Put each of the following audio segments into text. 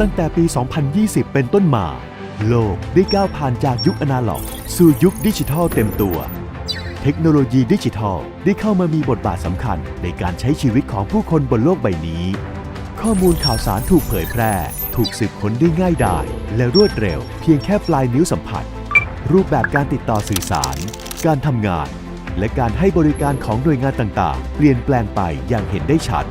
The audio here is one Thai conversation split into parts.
ตั้งแต่ปี 2020 เป็นต้นมา โลกได้ก้าวผ่านจากยุคอนาล็อก สู่ยุคดิจิทัลเต็มตัว เทคโนโลยีดิจิทัลได้เข้ามามีบทบาทสำคัญในการใช้ชีวิตของผู้คนบนโลกใบนี้ ข้อมูลข่าวสารถูกเผยแพร่ ถูกสืบค้นได้ง่ายดายและรวดเร็ว เพียงแค่ปลายนิ้วสัมผัส รูปแบบการติดต่อสื่อสาร การทำงาน และการให้บริการของหน่วยงานต่างๆ เปลี่ยนแปลงไปอย่างเห็นได้ชัด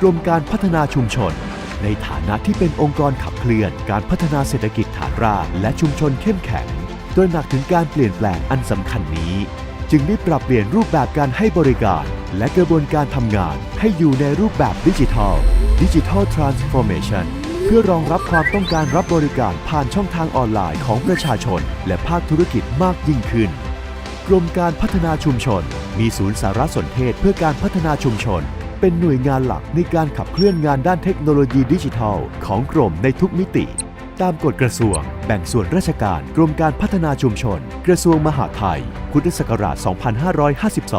กรมการพัฒนาชุมชน ในฐานะที่เป็นองค์กรขับเคลื่อนการพัฒนาเศรษฐกิจฐานรากและชุมชนเข้มแข็งโดยหนักถึงการเปลี่ยนแปลงอันสำคัญนี้ จึงได้ปรับเปลี่ยนรูปแบบการให้บริการ และกระบวนการทำงานให้อยู่ในรูปแบบดิจิทัลดิจิทัลทรานส์ฟอร์เมชันเพื่อรองรับความต้องการรับบริการผ่านช่องทางออนไลน์ของประชาชน และภาคธุรกิจมากยิ่งขึ้น กรมการพัฒนาชุมชน มีศูนย์สารสนเทศเพื่อการพัฒนาชุมชน เป็นหน่วยงานหลักในการขับเคลื่อนงานด้านเทคโนโลยีดิจิทัล ของกรมในทุกมิติ ตามกฎกระทรวง แบ่งส่วนราชการกรมการพัฒนาชุมชน กระทรวงมหาดไทย พุทธศักราช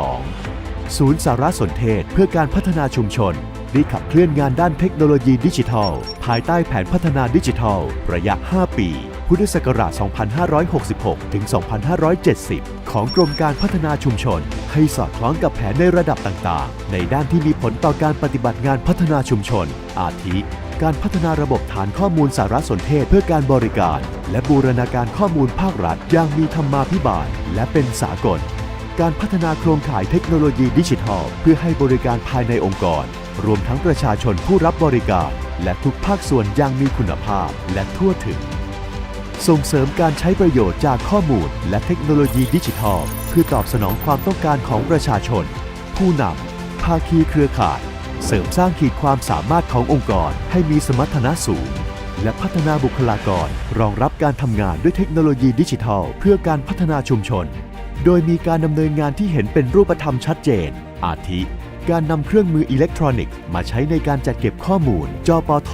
2552 ศูนย์สารสนเทศเพื่อการพัฒนาชุมชนได้ขับเคลื่อนงานด้านเทคโนโลยีดิจิทัล ภายใต้แผนพัฒนาดิจิทัล ระยะ 5 ปี พุทธศักราช 2566 ถึง 2570 ของกรมการพัฒนาชุมชน ให้สอดคล้องกับแผนในระดับต่างๆ ในด้านที่มีผลต่อการปฏิบัติงานพัฒนาชุมชน อาทิ การพัฒนาระบบฐานข้อมูลสารสนเทศเพื่อการบริการ และบูรณาการข้อมูลภาครัฐอย่างมีธรรมาภิบาล และเป็นสากล การพัฒนาโครงข่ายเทคโนโลยีดิจิทัล เพื่อให้บริการภายในองค์กร รวมทั้งประชาชนผู้รับบริการ และทุกภาคส่วนอย่างมีคุณภาพและทั่วถึง ส่งเสริมการใช้ประโยชน์จากข้อมูล และเทคโนโลยีดิจิทัล เพื่อตอบสนองความต้องการของประชาชน ผู้นำภาคีเครือข่าย เสริมสร้างขีดความสามารถขององค์กรให้มีสมรรถนะสูง และพัฒนาบุคลากร รองรับการทำงานด้วยเทคโนโลยีดิจิทัล เพื่อการพัฒนาชุมชน โดยมีการดำเนินงานที่เห็นเป็นรูปธรรมชัดเจน อาทิ การนำเครื่องมืออิเล็กทรอนิกส์ มาใช้ในการจัดเก็บข้อมูล จปท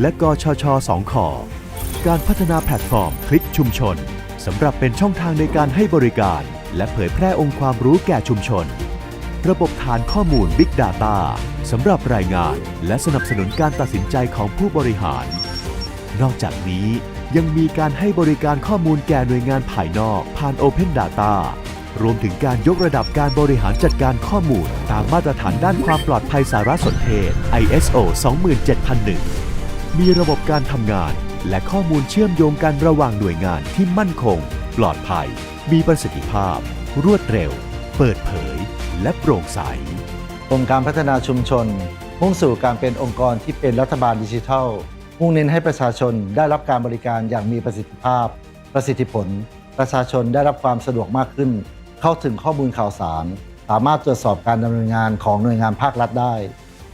และกชช2ค การพัฒนาแพลตฟอร์มคลิกชุมชนสำหรับเป็นช่องทางในการให้บริการ และเผยแพร่องค์ความรู้แก่ชุมชน ระบบฐานข้อมูล Big Data สำหรับรายงาน และสนับสนุนการตัดสินใจของผู้บริหาร นอกจากนี้ยังมีการให้บริการข้อมูลแก่หน่วยงานภายนอกผ่าน Open Data รวมถึงการยกระดับการบริหารจัดการข้อมูล ตามมาตรฐานด้านความปลอดภัยสารสนเทศ ISO 27001 มีระบบการทำงาน และข้อมูลเชื่อมโยงกันระหว่างหน่วยงานที่มั่นคง ปลอดภัย มีประสิทธิภาพ รวดเร็ว เปิดเผย และโปร่งใส องค์การพัฒนาชุมชน มุ่งสู่การเป็นองค์กรที่เป็นรัฐบาลดิจิทัล มุ่งเน้นให้ประชาชนได้รับการบริการอย่างมีประสิทธิภาพ ประสิทธิผล ประชาชนได้รับความสะดวกมากขึ้น เข้าถึงข้อมูลข่าวสาร สามารถตรวจสอบการดำเนินงานของหน่วยงานภาครัฐได้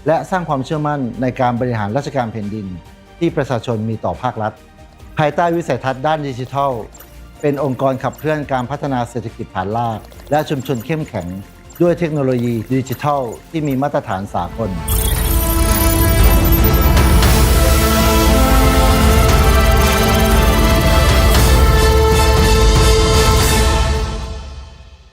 และสร้างความเชื่อมั่นในการบริหารราชการแผ่นดิน ที่ประชาชนมีต่อภาครัฐ ภายใต้วิสัยทัศน์ด้านดิจิทัล เป็นองค์กรขับเคลื่อนการพัฒนาเศรษฐกิจฐานราก และชุมชนเข้มแข็ง ด้วยเทคโนโลยีดิจิทัล ที่มีมาตรฐานสากล